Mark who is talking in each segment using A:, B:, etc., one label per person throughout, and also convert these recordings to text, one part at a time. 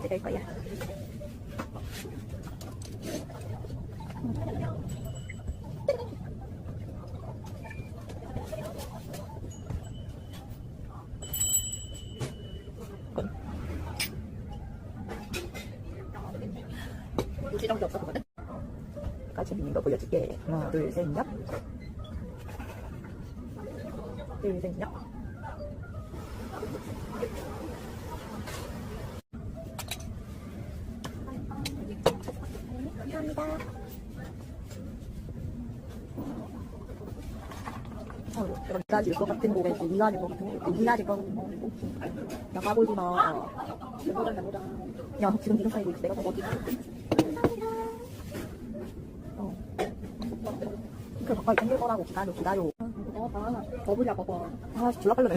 A: 찍을 거야. 무지정도 없었거든? 아까 재밌는 거 보여줄게. 하나, 둘, 셋, 넷. 둘, 셋, 넷. 감사합니다. 어, 이거 미라질 것 같은 거래. 미라질 것 같은 거. 미라질 것 같은 거. 나가 보지 마. 해보자, 해보자. 야, 지금 이런 사이고 있어. 내가 뭐 어디 어. 그 가까이 당길 거라고 기다려, 기다려.
B: 어, 봐. 버블이야, 버버.
A: 아, 졸라 빨라네.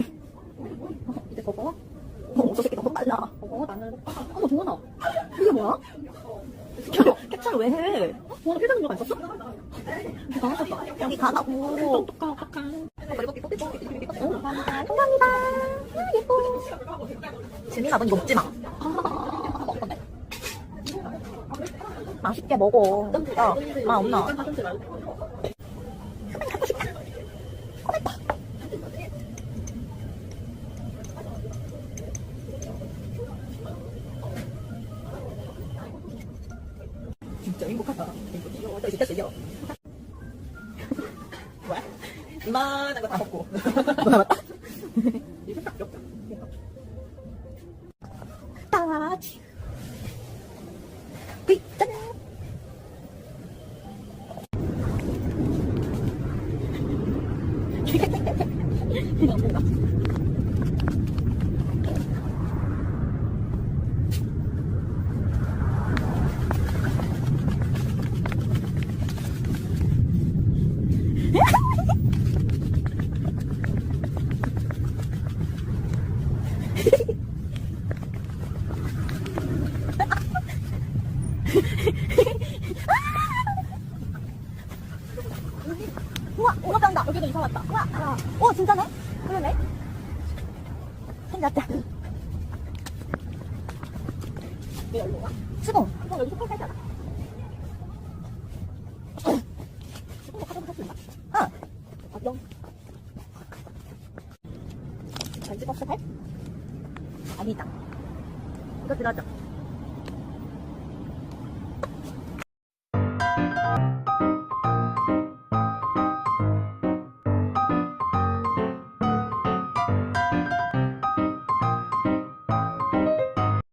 B: 이제 버버?
A: 어, 저 새끼 너무 빨라.
B: 버버 나는. 어머, 동원아. 이게 뭐야?
A: 캡처를 왜 해?
B: 동원아 필터 들어가 있었어?
A: 여기 가라고.
B: 똑똑하, 똑똑하.
A: 머리 감사합니다. 감사합니다. 아, 예뻐. 재민아, 넌 먹지 마. 아. 맛있게 먹어. 야, 마 없나? 진짜 행복하다. 이거 진짜 즐겨. 뭐야? 이만한 거 다 먹고. 뭐야, 맞다?
B: 이거 딱 귀엽다.
A: 우와, 우와, 깐다 여기도 이사 왔다. 우와, 아, 오, 진짜네? 그러네. 생겼다.
B: 내 열로 가?
A: 수동.
B: 이거 여기 속할 살잖아.
A: 수동 하자고 할수 있나? 어.
B: 안녕.
A: 잘 찍었어, 살? 아니다. 이거 들어줘.